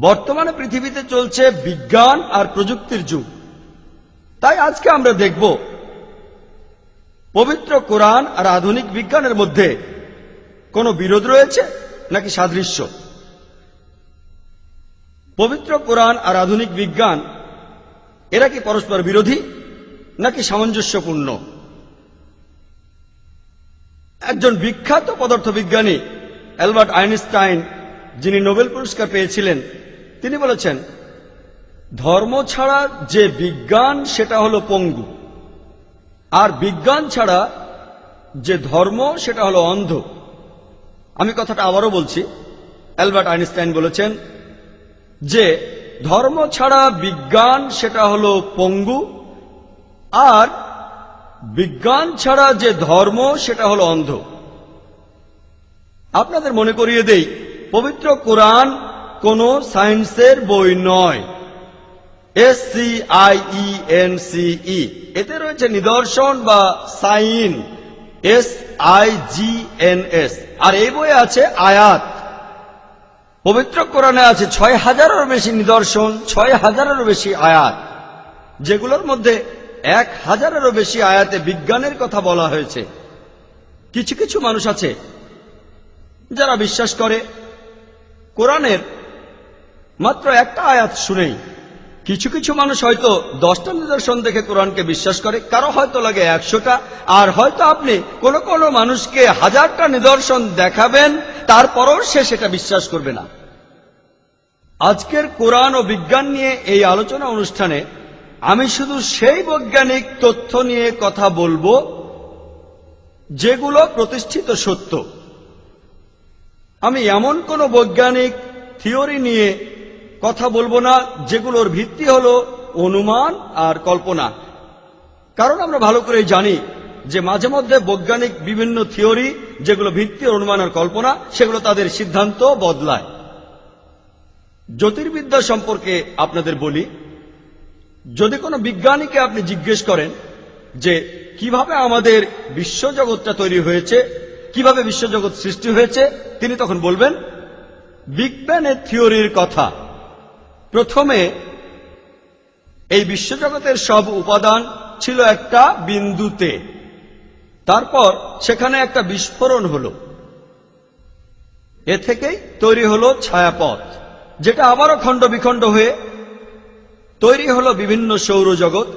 বর্তমানে পৃথিবীতে চলছে বিজ্ঞান আর প্রযুক্তির যুগ। তাই আজকে আমরা দেখব পবিত্র কোরআন আর আধুনিক বিজ্ঞানের মধ্যে কোনো বিরোধ রয়েছে নাকি সাদৃশ্য? পবিত্র কোরআন আর আধুনিক বিজ্ঞান এরা কি পরস্পর বিরোধী নাকি সামঞ্জস্যপূর্ণ? একজন বিখ্যাত পদার্থবিজ্ঞানী, অ্যালবার্ট আইনস্টাইন, যিনি নোবেল পুরস্কার পেয়েছিলেন, তিনি বলেছেন, ধর্ম ছাড়া যে বিজ্ঞান, সেটা হলো পঙ্গু। আর বিজ্ঞান ছাড়া যে ধর্ম, সেটা হলো অন্ধ। আমি কথাটা আবারও বলছি। অ্যালবার্ট আইনস্টাইন বলেছেন যে ধর্ম ছাড়া বিজ্ঞান সেটা হলো পঙ্গু, আর বিজ্ঞান ছাড়া যে ধর্ম সেটা হলো অন্ধ। আপনাদের মনে করিয়ে দেই, পবিত্র কোরআন কোন সায়েন্সের বই নয়। S C I E N C E. এতে রয়েছে নিদর্শন বা sign, S I G N S. আর এই বইয়ে আছে আয়াত। পবিত্র কোরআনে আছে ছয় হাজারের বেশি নিদর্শন, ছয় হাজারেরও বেশি আয়াত, যেগুলোর মধ্যে এক হাজারেরও বেশি আয়াতে বিজ্ঞানের কথা বলা হয়েছে। কিছু কিছু মানুষ আছে যারা বিশ্বাস করে, কোরআনের মাত্র একটা আয়াত শুনেই কিছু কিছু মানুষ হয়তো দশটা নিদর্শন দেখে কোরআনকে বিশ্বাস করে, কারও হয়তো লাগে একশোটা। আর হয়তো আপনি কোনো কোনো মানুষকে হাজারটা নিদর্শন দেখাবেন, তারপরও সে সেটা বিশ্বাস করবে না। আজকের কোরআন ও বিজ্ঞান নিয়ে এই আলোচনা অনুষ্ঠানে আমি শুধু সেই বৈজ্ঞানিক তথ্য নিয়ে কথা বলব, যেগুলো প্রতিষ্ঠিত সত্য। আমি এমন কোন বৈজ্ঞানিক থিওরি নিয়ে কথা বলব না, যেগুলোর ভিত্তি হলো অনুমান আর কল্পনা। কারণ আমরা ভালো করে জানি যে মাঝে মধ্যে বৈজ্ঞানিক বিভিন্ন থিওরি, যেগুলো ভিত্তি অনুমান আর কল্পনা, সেগুলো তাদের সিদ্ধান্ত বদলায়। জ্যোতির্বিদ্যা সম্পর্কে আপনাদের বলি, যদি কোনো বিজ্ঞানীকে আপনি জিজ্ঞেস করেন যে কীভাবে আমাদের বিশ্বজগৎটা তৈরি হয়েছে, কীভাবে বিশ্বজগৎ সৃষ্টি হয়েছে, তিনি তখন বলবেন, বিগ ব্যানের থিওরির কথা। প্রথমে এই বিশ্বজগতের সব উপাদান ছিল একটা বিন্দুতে। তারপর সেখানে একটা বিস্ফোরণ হলো। এ থেকেই তৈরি হলো ছায়াপথ, যেটা আবারও খণ্ড বিখণ্ড হয়ে তৈরি হলো বিভিন্ন সৌরজগৎ।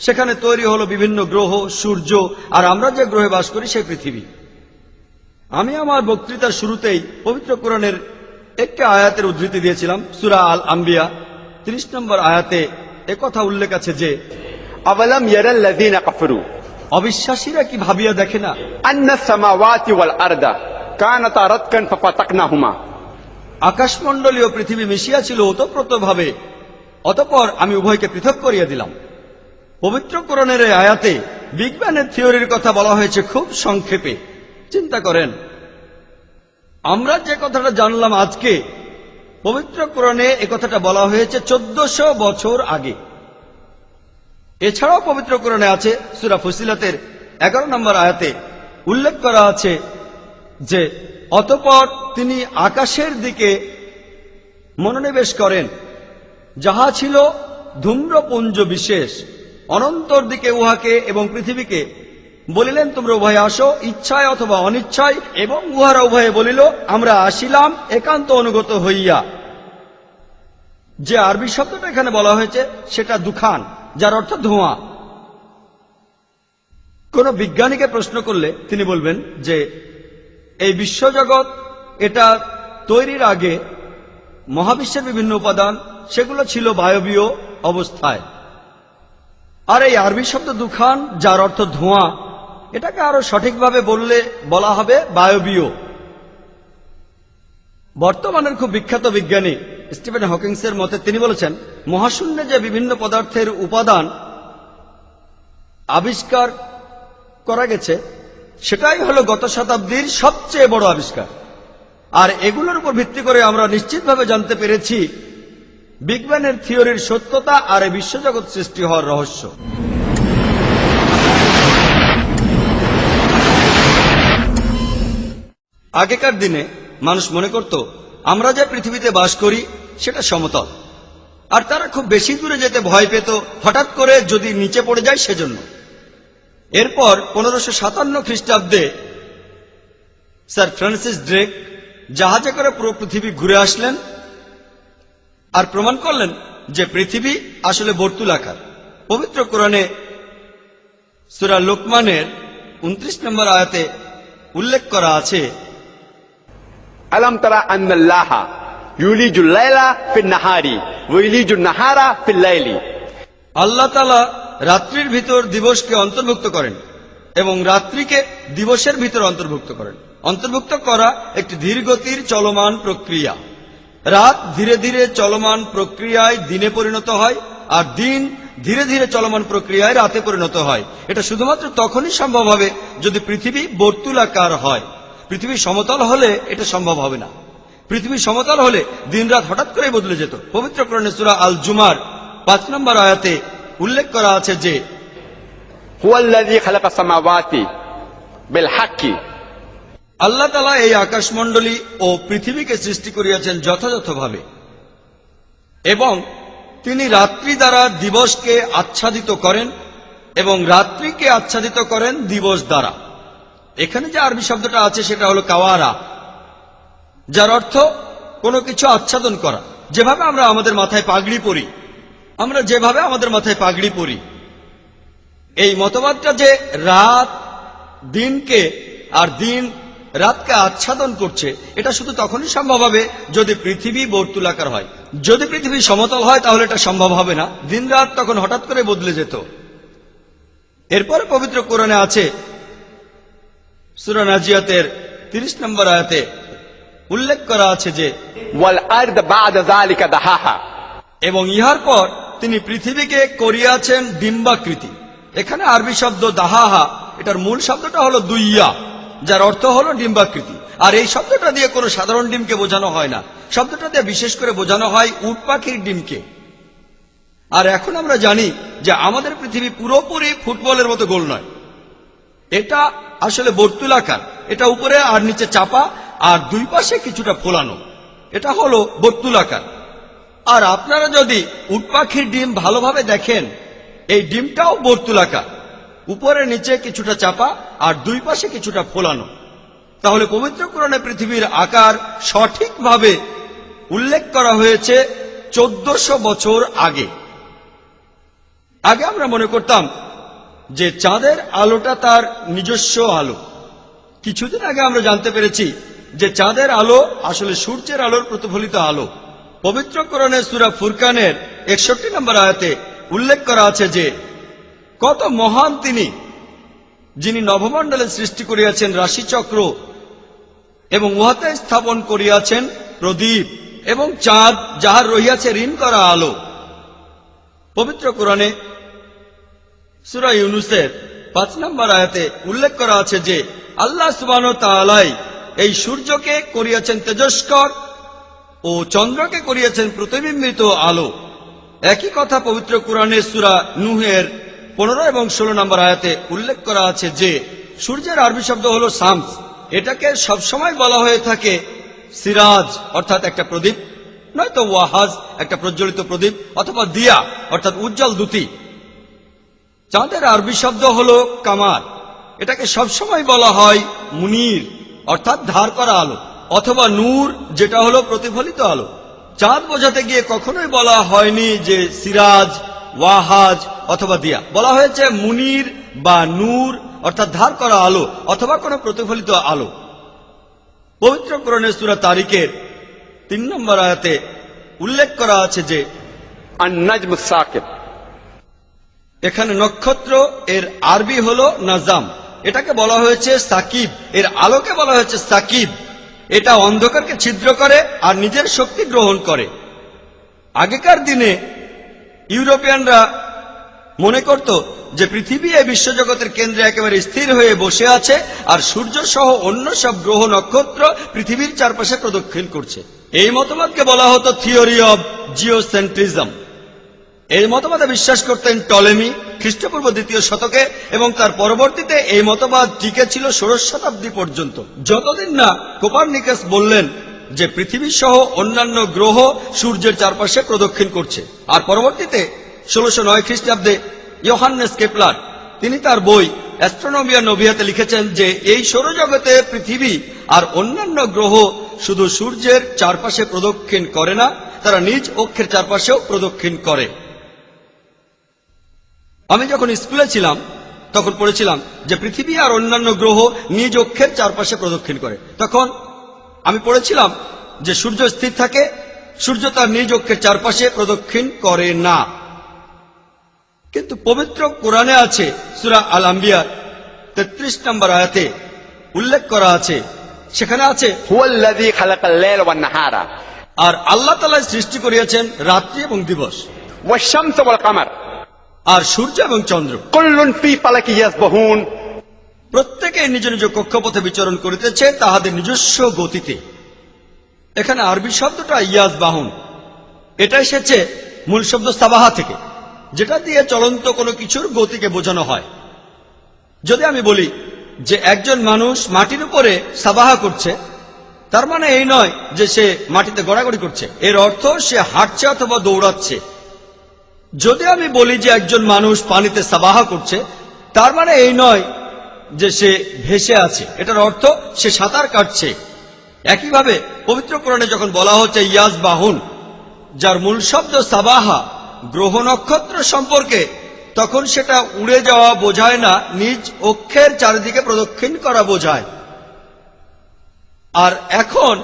সেখানে তৈরি হলো বিভিন্ন গ্রহ, সূর্য, আর আমরা যে গ্রহে বাস করি সেই পৃথিবী। আমি আমার বক্তৃতার শুরুতেই পবিত্র কোরআনের একটি আয়াতের উদ্ধৃতি দিয়েছিলাম সুরা আল আম্বিয়া ৩০ নম্বর আয়াতে একথা উল্লেখ আছে যে অবিশ্বাসীরা কি ভাবিয়া দেখে না? আন্না সামাওয়াতি আরদা পৃথিবী মিশিয়া ছিল ওতপ্রোতভাবে। অতপর আমি উভয়কে পৃথক করিয়া দিলাম। পবিত্র কোরণের আয়াতে বিজ্ঞানের থিওরির কথা বলা হয়েছে খুব সংক্ষেপে। চিন্তা করেন আমরা যে কথাটা জানলাম আজকে, পবিত্র কোরআনে কথাটা বলা হয়েছে চোদ্দশো বছর আগে। এছাড়াও পবিত্র কোরআনে আছে সুরা ফসিলাতের এগারো নম্বর আয়াতে উল্লেখ করা আছে যে, অতপর তিনি আকাশের দিকে মনোনিবেশ করেন, যাহা ছিল ধূম্রপুঞ্জ বিশেষ, অনন্তর দিকে উহাকে এবং পৃথিবীকে বলিলেন, তোমরা উভয়ে আসো, ইচ্ছায় অথবা অনিচ্ছায়। এবং উহারা উভয়ে বলিল, আমরা আসিলাম একান্ত অনুগত হইয়া। যে আরবি শব্দটা এখানে বলা হয়েছে, সেটা দুখান, যার অর্থ ধোঁয়া। কোন বিজ্ঞানীকে প্রশ্ন করলে তিনি বলবেন যে, এই বিশ্বজগৎ, এটা তৈরির আগে মহাবিশ্বের বিভিন্ন উপাদান, সেগুলো ছিল বায়বীয় অবস্থায়। আর এই আরবি শব্দ দুখান, যার অর্থ ধোঁয়া এটাকে আরও সঠিকভাবে বললে বলা হবে বায়বীয় বর্তমানের খুব বিখ্যাত বিজ্ঞানী স্টিফেন হকিংসের মতে তিনি বলেছেন, মহাশূন্যে যে বিভিন্ন পদার্থের উপাদান আবিষ্কার করা গেছে, সেটাই হলো গত শতাব্দীর সবচেয়ে বড় আবিষ্কার। আর এগুলোর উপর ভিত্তি করে আমরা নিশ্চিতভাবে জানতে পেরেছি বিগ ব্যানের থিওরির সত্যতা আর বিশ্বজগৎ সৃষ্টি হওয়ার রহস্য। আগেকার দিনে মানুষ মনে করত, আমরা যে পৃথিবীতে বাস করি, সেটা সমতল। আর তারা খুব বেশি দূরে যেতে ভয় পেত, হঠাৎ করে যদি নিচে পড়ে যায় সেজন্য। এরপর পনেরোশো সাতান্ন খ্রিস্টাব্দে স্যার ফ্রান্সিস ড্রেক জাহাজে করে পুরো পৃথিবী ঘুরে আসলেন আর প্রমাণ করলেন যে পৃথিবী আসলে বর্তুলাকার পবিত্র কোরআনে সুরা লোকমানের উনত্রিশ নম্বর আয়াতে উল্লেখ করা আছে আলম তারা আন্নাল্লাহা ইউলিজুল্লাইলা ফির নাহারি উইলিজুল নাহারা ফিল্লাইলি আল্লাহ তালা রাত্রির ভিতর দিবসকে অন্তর্ভুক্ত করেন এবং রাত্রিকে দিবসের ভিতর অন্তর্ভুক্ত করেন। অন্তর্ভুক্ত করা একটি ধীরগতির চলমান প্রক্রিয়া। রাত ধীরে ধীরে চলমান প্রক্রিয়ায় দিনে পরিণত হয় আর দিন ধীরে ধীরে চলমান প্রক্রিয়ায় রাতে পরিণত হয়। এটা শুধুমাত্র তখনই সম্ভব হবে যদি পৃথিবী বর্তুলাকার হয়। পৃথিবী সমতল হলে এটা সম্ভব হবে না। পৃথিবী সমতল হলে দিনরাত হঠাৎ করে বদলে যেত। পবিত্র কর্ণেশ্বরা আল জুমার পাঁচ নম্বর আয়াতে উল্লেখ করা আছে যে আল্লাহ তালা এই আকাশমণ্ডলী ও পৃথিবীকে সৃষ্টি করিয়াছেন যথাযথভাবে। এবং তিনি রাত্রি দ্বারা দিবসকে আচ্ছাদিত করেন এবং রাত্রিকে আচ্ছাদিত করেন দিবস দ্বারা। এখানে যে আরবি শব্দটা আছে সেটা হলো কাওয়ারা, যার অর্থ কোনো কিছু আচ্ছাদন করা। যেভাবে আমরা আমাদের মাথায় পাগড়ি পরি, আমরা যেভাবে আমাদের মাথায় পাগড়ি পরি, এই মতবাদটা যে রাত দিনকে আর দিন রাতকে আচ্ছাদন করছে, এটা শুধু তখনই সম্ভব হবে যদি পৃথিবী বর্তুলাকার হয়। যদি পৃথিবী সমতল হয়, তাহলে এটা সম্ভব হবে না। দিন রাত তখন হঠাৎ করে বদলে যেত। এরপরে পবিত্র কোরআনে আছে সুরানাজিয়াতের তিরিশ নম্বর আয়াতে উল্লেখ করা আছে যে এবং ইহার পর তিনি পৃথিবীকে করিয়াছেন ডিম্বাকৃতি। এখানে আরবি শব্দ দাহাহা এটার মূল শব্দটা হলো দুইয়া যার অর্থ হলো ডিম্বাকৃতি। আর এই শব্দটা দিয়ে কোনো সাধারণ ডিমকে বোঝানো হয় না। শব্দটা দিয়ে বিশেষ করে বোঝানো হয় উট পাখির ডিমকে। আর এখন আমরা জানি যে আমাদের পৃথিবী পুরোপুরি ফুটবলের মতো গোল নয়। এটা আসলে বর্তুলাকার এটা উপরে আর নিচে চাপা, আর দুই পাশে কিছুটা ফোলানো। এটা হলো বর্তুলাকার আর আপনারা যদি উট পাখির ডিম ভালোভাবে দেখেন, এই ডিমটাও বর্তুলাকার উপরে নিচে কিছুটা চাপা, আর দুই পাশে কিছুটা ফোলানো। তাহলে পবিত্র কোরআনে পৃথিবীর আকার সঠিকভাবে উল্লেখ করা হয়েছে চোদ্দশো বছর আগে। আগে আমরা মনে করতাম যে চাঁদের আলোটা তার নিজস্ব আলো। কিছুদিন আগে আমরা জানতে পেরেছি যে চাঁদের আলো আসলে সূর্যের আলোর প্রতিফলিত আলো। পবিত্র কোরআনে সুরা ফুরকানের একষট্টি নম্বর আয়াতে উল্লেখ করা আছে যে, কত মহান তিনি, যিনি নভমণ্ডলের সৃষ্টি করিয়াছেন রাশিচক্র এবং উহাতে স্থাপন করিয়াছেন প্রদীপ এবং চাঁদ যাহার রহিয়াছে ঋণ করা আলো। পবিত্র কোরআনে সুরা ইউনুসের পাঁচ নম্বর আয়াতে উল্লেখ করা আছে যে, আল্লাহ সুবান এই সূর্যকে করিয়াছেন তেজস্কর ও চন্দ্রকে করিয়াছেন প্রতিবিম্বিত আলো। একই কথা পবিত্র কোরআনে সুরা নুহের পনেরো এবং ষোলো নম্বর আয়াতে উল্লেখ করা আছে যে, সূর্যের আরবি শব্দ হলো শামস। এটাকে সবসময় বলা হয়ে থাকে সিরাজ, অর্থাৎ একটা প্রদীপ, নয়তো ওয়াহাজ, একটা প্রজ্বলিত প্রদীপ, অথবা দিয়া, অর্থাৎ উজ্জ্বল দুতি। চাঁদের আরবি শব্দ হল কামার এটাকে সবসময় বলা হয় মুনির, অর্থাৎ ধার করা আলো, অথবা নূর, যেটা হলো প্রতিফলিত আলো। চাঁদ বোঝাতে গিয়ে কখনোই বলা হয়নি যে সিরাজ, ওয়াহাজ, অথবা দিয়া। বলা হয়েছে মুনির বা নূর, অর্থাৎ ধার করা আলো, অথবা কোনো প্রতিফলিত আলো। পবিত্র কোরণের সুরা তারিখের তিন নম্বর আয়াতে উল্লেখ করা আছে যে এখানে নক্ষত্র, এর আরবি হল নাজাম। এটাকে বলা হয়েছে সাকিব। এর আলোকে বলা হয়েছে সাকিব। এটা অন্ধকারকে ছিদ্র করে আর নিজের শক্তি গ্রহণ করে। আগেকার দিনে ইউরোপিয়ানরা মনে করত যে পৃথিবী এই বিশ্বজগতের কেন্দ্রে একেবারে স্থির হয়ে বসে আছে আর সূর্য সহ অন্য সব গ্রহ নক্ষত্র পৃথিবীর চারপাশে প্রদক্ষিণ করছে। এই মতবাদকে বলা হতো থিওরি অব জিওসেন্ট্রিজম। এই মতবাদে বিশ্বাস করতেন টলেমি, খ্রিস্টপূর্ব দ্বিতীয় শতকে, এবং তার পরবর্তীতে এই মতবাদ টিকে ছিল ষোড়শ শতাব্দী পর্যন্ত। যতদিন না কোপারনিকাস বললেন যে পৃথিবী সহ অন্যান্য গ্রহ সূর্যের চারপাশে প্রদক্ষিণ করছে, আর পরবর্তীতে ষোলশো নয় খ্রিস্টাব্দে ইয়োহান্নেস কেপলার, তিনি তার বই অ্যাস্ট্রোনমিয়া নোভিয়াতে লিখেছেন যে এই সৌরজগতে পৃথিবী আর অন্যান্য গ্রহ শুধু সূর্যের চারপাশে প্রদক্ষিণ করে না, তারা নিজ অক্ষের চারপাশেও প্রদক্ষিণ করে। আমি যখন স্কুলে ছিলাম তখন পড়েছিলাম যে পৃথিবী আর অন্যান্য গ্রহ নিজ অক্ষের চারপাশে প্রদক্ষিণ করে। তখন আমি পড়েছিলাম যে সূর্য স্থির থাকে সূর্য তার নিজ অক্ষের চারপাশে প্রদক্ষিণ করে না। কিন্তু পবিত্র কোরআনে আছে সুরা আল আম্বিয়ার তেত্রিশ নম্বর আয়াতে উল্লেখ করা আছে সেখানে আছে আর আল্লাহ তালা সৃষ্টি করিয়াছেন রাত্রি এবং দিবস। কামার। আর সূর্য এবং চন্দ্র। কল্লুন ফি পালাকি ইয়াসবাহুন। প্রত্যেকে নিজ নিজ কক্ষপথে বিচরণ করিতেছে তাহাদের নিজস্ব গতিতে। এখানে আরবি শব্দটা ইয়াজ বাহন এটা এসেছে মূল শব্দ সাবাহা থেকে যেটা দিয়ে চলন্ত কোনো কিছুর গতিকে বোঝানো হয়। যদি আমি বলি যে একজন মানুষ মাটির উপরে সাবাহা করছে তার মানে এই নয় যে সে মাটিতে গড়াগড়ি করছে। এর অর্থ সে হাঁটছে অথবা দৌড়াচ্ছে। যদি আমি বলি যে একজন মানুষ পানিতে সাবাহা করছে, তার মানে এই নয় যে সে ভেসে আছে। এটার অর্থ সে সাঁতার কাটছে। একইভাবে পবিত্র কোরআনে যখন বলা হচ্ছে ইয়াজ বাহুন, যার মূল শব্দ সাবাহা, গ্রহ নক্ষত্র সম্পর্কে, তখন সেটা উড়ে যাওয়া বোঝায় না, নিজ অক্ষের চারিদিকে প্রদক্ষিণ করা বোঝায়। আর এখন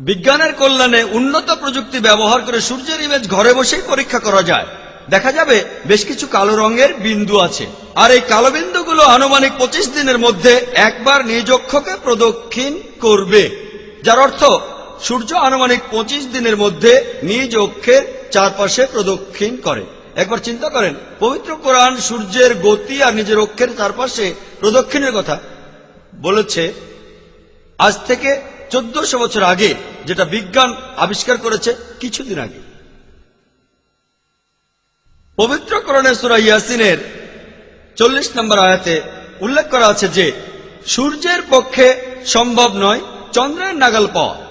বিজ্ঞানের কল্যাণে উন্নত প্রযুক্তি ব্যবহার করে সূর্যের ইমেজ ঘরে বসেই পরীক্ষা করা যায়। দেখা যাবে বেশ কিছু কালো রঙের বিন্দু আছে। আর এই কালো বিন্দুগুলো আনুমানিক পঁচিশ দিনের মধ্যে একবার নিজ অক্ষকে প্রদক্ষিণ করবে। যার অর্থ, সূর্য আনুমানিক পঁচিশ দিনের মধ্যে নিজ অক্ষের চারপাশে প্রদক্ষিণ করে। একবার চিন্তা করেন, পবিত্র কোরআন সূর্যের গতি আর নিজের অক্ষের চারপাশে প্রদক্ষিণের কথা বলেছে। আজ থেকে চোদ্দশো বছর আগে যেটা বিজ্ঞান আবিষ্কার করেছে কিছুদিন আগে। পবিত্রকরণে সুরা ইয়াসিনের চল্লিশ নম্বর আয়াতে উল্লেখ করা আছে যে সূর্যের পক্ষে সম্ভব নয় চন্দ্রের নাগাল পাওয়া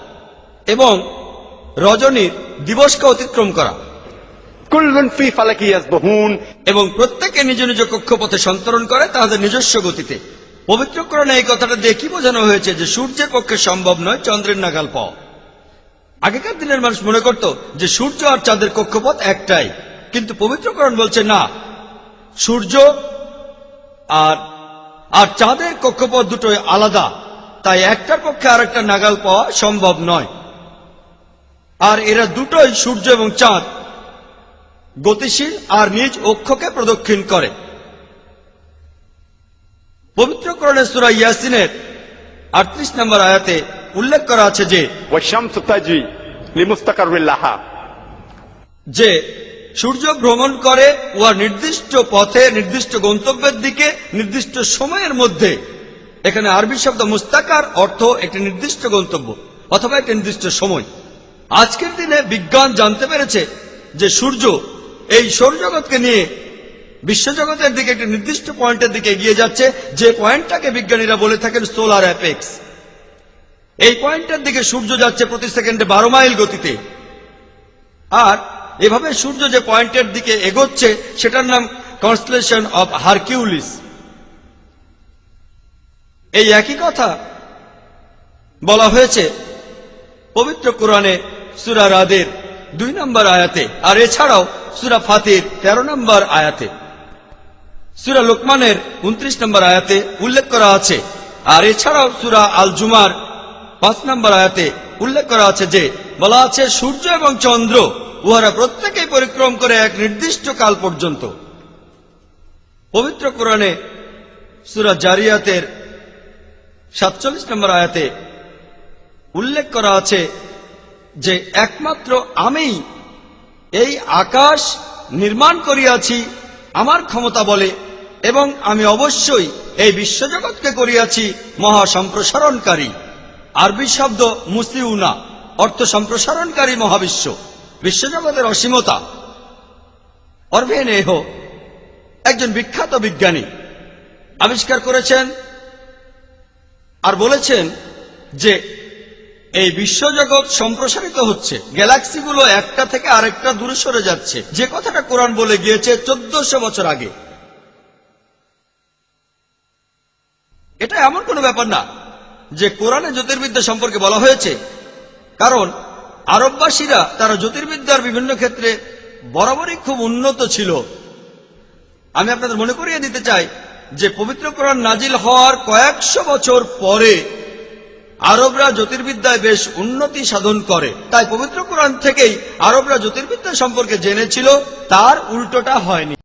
এবং রজনীর দিবসকে অতিক্রম করা। এবং প্রত্যেকে নিজ নিজ কক্ষপথে সন্তরণ করে তাহাদের নিজস্ব গতিতে। পবিত্রকরণে এই কথাটা দিয়ে কি বোঝানো হয়েছে যে সূর্যের পক্ষে সম্ভব নয় চন্দ্রের নাগাল পাওয়া? আগেকার দিনের মানুষ মনে করত যে সূর্য আর চাঁদের কক্ষপথ একটাই। কিন্তু পবিত্রকরণ বলছে না। সূর্য আর আর চাঁদের কক্ষপথ দুটোই আলাদা। তাই একটার পক্ষে আর একটা নাগাল পাওয়া সম্ভব নয়। আর এরা দুটোই সূর্য এবং চাঁদ গতিশীল আর নিজ অক্ষকে প্রদক্ষিণ করে। পবিত্র করণে সুরা ইয়াসিনের আটত্রিশ নম্বর আয়াতে উল্লেখ করা আছে যে যে সূর্য ভ্রমণ করে ও নির্দিষ্ট পথে নির্দিষ্ট গন্তব্যের দিকে নির্দিষ্ট সময়ের মধ্যে এখানে আরবি শব্দ মুস্তাকার অর্থ একটি নির্দিষ্ট গন্তব্য অথবা একটি নির্দিষ্ট সময়। আজকের দিনে বিজ্ঞান জানতে পেরেছে যে সূর্য এই সৌরজগৎকে নিয়ে বিশ্বজগতের দিকে একটি নির্দিষ্ট পয়েন্টের দিকে এগিয়ে যাচ্ছে। যে পয়েন্টটাকে বিজ্ঞানীরা বলে থাকেন সোলার অ্যাপেক্স। এই পয়েন্টের দিকে সূর্য যাচ্ছে প্রতি সেকেন্ডে বারো মাইল গতিতে। আর এভাবে সূর্য যে পয়েন্টের দিকে এগোচ্ছে, সেটার নাম কনস্টলেশন অব হারকিউলিস। এই একই কথা বলা হয়েছে পবিত্র কোরআনে সুরা রাদের দুই নম্বর আয়াতে। আর এছাড়াও সুরা ফাতির তেরো নম্বর আয়াতে। সুরা লোকমানের উনত্রিশ নম্বর আয়াতে উল্লেখ করা আছে। আর এছাড়াও সুরা আল জুমার পাঁচ নম্বর আয়াতে উল্লেখ করা আছে যে, বলা আছে, সূর্য এবং চন্দ্র উহারা প্রত্যেকেই পরিক্রম করে এক নির্দিষ্ট কাল পর্যন্ত। পবিত্র কোরআনে সুরা জারিয়াতের সাতচল্লিশ নম্বর আয়াতে উল্লেখ করা আছে যে, একমাত্র আমি এই আকাশ নির্মাণ করিয়াছি, আমার ক্ষমতা বলে এবং আমি অবশ্যই এই বিশ্বজগৎকে করিয়াছি মহা সম্প্রসারণকারী আরবি শব্দ মুসলিউনা অর্থ সম্প্রসারণকারী মহাবিশ্ব, বিশ্বজগতের অসীমতা। অরভেন এহো একজন বিখ্যাত বিজ্ঞানী, আবিষ্কার করেছেন আর বলেছেন যে এই বিশ্বজগৎ সম্প্রসারিত হচ্ছে, গ্যালাক্সিগুলো একটা থেকে আরেকটা দূরে সরে যাচ্ছে। যে কথাটা কোরআন বলে গিয়েছে চোদ্দশো বছর আগে। এটা এমন কোনো ব্যাপার না যে কোরআনে জ্যোতির্বিদ্যা সম্পর্কে বলা হয়েছে। কারণ আরববাসীরা তারা জ্যোতির্বিদ্যার বিভিন্ন ক্ষেত্রে বরাবরই খুব উন্নত ছিল। আমি আপনাদের মনে করিয়ে দিতে চাই যে পবিত্র কোরআন নাজিল হওয়ার কয়েকশো বছর পরে আরবরা জ্যোতির্বিদ্যায় বেশ উন্নতি সাধন করে। তাই পবিত্র কোরআন থেকেই আরবরা জ্যোতির্বিদ্যা সম্পর্কে জেনেছিল, তার উল্টোটা হয়নি।